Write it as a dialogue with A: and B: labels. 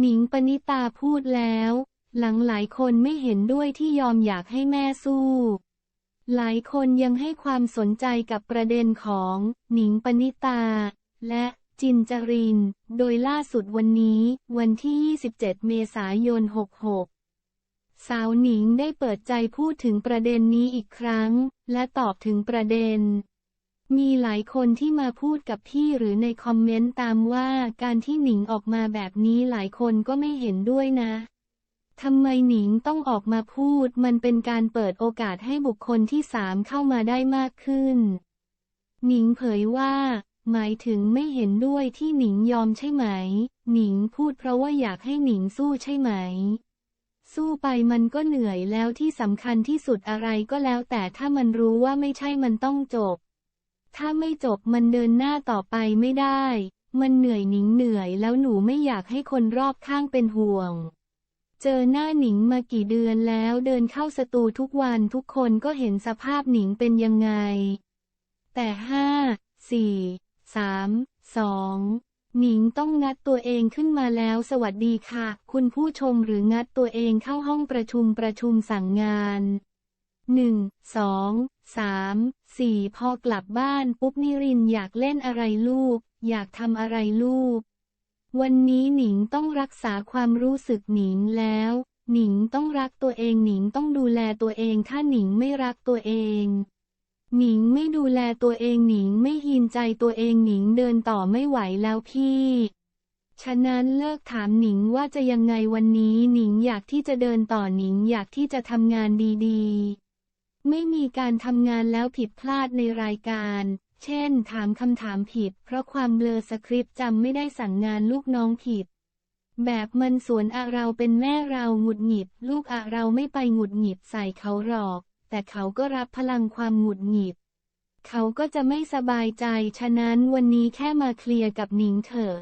A: หนิงปณิตาพูดแล้ว หลังหลายคนไม่เห็นด้วยที่ยอมอยากให้แม่สู้ หลายคนยังให้ความสนใจกับประเด็นของหนิงปณิตา และจินจริน โดยล่าสุดวันนี้วันที่ 27 เมษายน 66 สาวหนิงได้เปิดใจพูดถึงประเด็นนี้อีกครั้ง และตอบถึงประเด็น มีหลายคนที่มาพูดกับพี่หรือในคอมเมนต์ตามว่าการที่หนิงออกมาแบบนี้หลายคนก็ไม่เห็นด้วยนะทำไมหนิงต้องออกมาพูด มันเป็นการเปิดโอกาสให้บุคคลที่สามเข้ามาได้มากขึ้น หนิงเผยว่า หมายถึงไม่เห็นด้วยที่หนิงยอมใช่ไหม หนิงพูดเพราะว่าอยากให้หนิงสู้ใช่ไหม สู้ไปมันก็เหนื่อยแล้วที่สำคัญที่สุดอะไรก็แล้วแต่ถ้ามันรู้ว่าไม่ใช่มันต้องจบ ถ้าไม่จบมันเดินหน้าต่อไปไม่ได้ มันเหนื่อยหนิงเหนื่อยแล้วหนูไม่อยากให้คนรอบข้างเป็นห่วง เจอหน้าหนิงมากี่เดือนแล้วเดินเข้าสตูทุกวันทุกคนก็เห็นสภาพหนิงเป็นยังไง แต่ห้าสี่สามสองหนิงต้องงัดตัวเองขึ้นมาแล้วสวัสดีค่ะ คุณผู้ชมหรืองัดตัวเองเข้าห้องประชุมประชุมสั่งงาน หนึ่งสองสามสี่พอกลับบ้านปุ๊บนิรินอยากเล่นอะไรลูก อยากทำอะไรลูก วันนี้หนิงต้องรักษาความรู้สึกหนิงแล้ว หนิงต้องรักตัวเองหนิงต้องดูแลตัวเองถ้าหนิงไม่รักตัวเอง หนิงไม่ดูแลตัวเองหนิงไม่หินใจตัวเองหนิงเดินต่อไม่ไหวแล้วพี่ฉะนั้นเลิกถามหนิงว่าจะยังไงวันนี้หนิงอยากที่จะเดินต่อหนิงอยากที่จะทำงานดีๆ ไม่มีการทำงานแล้วผิดพลาดในรายการ เช่น ถามคำถามผิด เพราะความเบลอสคริปต์จำไม่ได้สั่งงานลูกน้องผิด แบบมันสวนอะเราเป็นแม่เราหงุดหงิด ลูกอะเราไม่ไปหงุดหงิดใส่เขาหรอก แต่เขาก็รับพลังความหงุดหงิด เขาก็จะไม่สบายใจ ฉะนั้นวันนี้แค่มาเคลียร์กับหนิงเถอะ